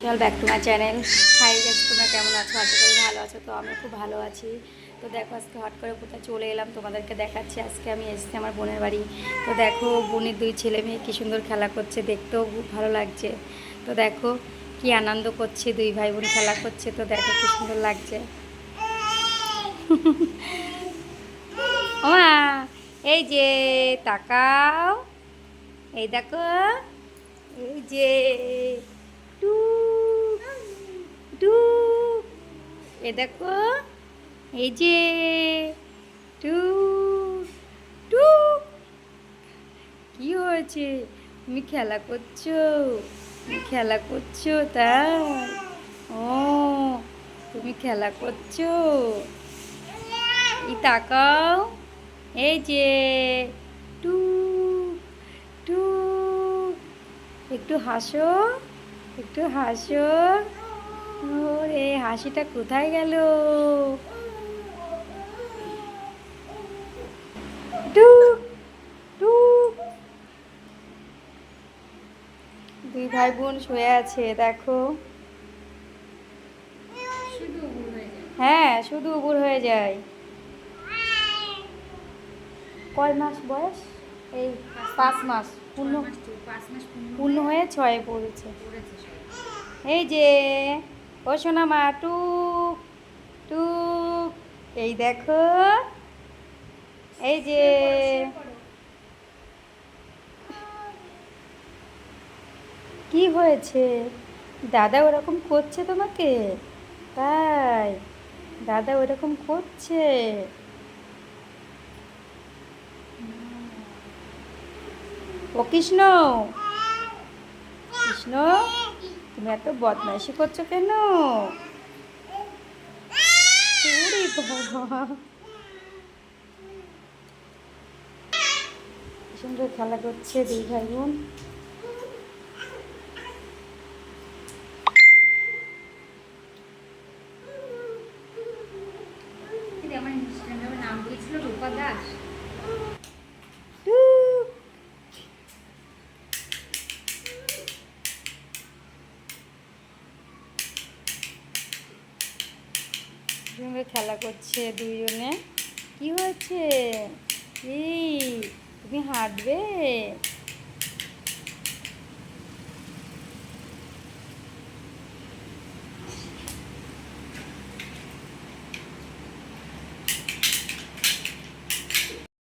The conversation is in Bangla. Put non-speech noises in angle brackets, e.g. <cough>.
চল back to my channel hi গেছে তোমরা কেমন আছো? আশা করি ভালো আছো, তো আমি খুব ভালো আছি। তো দেখো, আজকে হট করে কোথায় চলে এলাম, তোমাদেরকে দেখাচ্ছি। আজকে আমি এসেছি আমার বোনের বাড়ি। তো দেখো, বোনের দুই ছেলে মেয়ে কী সুন্দর খেলা করছে, দেখতেও খুব ভালো লাগছে। তো দেখো, কি আনন্দ করছে, দুই ভাই বোন খেলা করছে, তো দেখো কি সুন্দর লাগছে। <laughs> এই যে, তাকাও। এই দেখো, এই যে, টুক। টুক এ দেখো, এই যে, টু টু। কি হয়েছে? তুমি খেলা করছ? তুমি খেলা করছ তাই? ও, তুমি খেলা করছ? এই তাকাও। এই যে, টু টু। একটু হাসো একটু হাসো। ওরে হাসিটা কোথায় গেল? দুই ভাই বোন শুয়ে আছে দেখো। হ্যাঁ শুধু উবুর হয়ে যায়। কয় মাস বয়স? এই পাঁচ মাস পূর্ণ পূর্ণ হয়ে ছয়ে পড়েছে। এই যে ও সোনা মা টুক টুক। এই দেখো এই যে কি হয়েছে? দাদা ওরকম করছে তোমাকে? তাই দাদা ওরকম করছে। ও কৃষ্ণ কৃষ্ণ। তুমি এত বদমাইশি করছ কেন? সুন্দর খেলা করছে দুই ভাই বোন। সঙ্গে খেলা করছে দুইজনে। কি হয়েছে? এই তুমি হাঁটবে?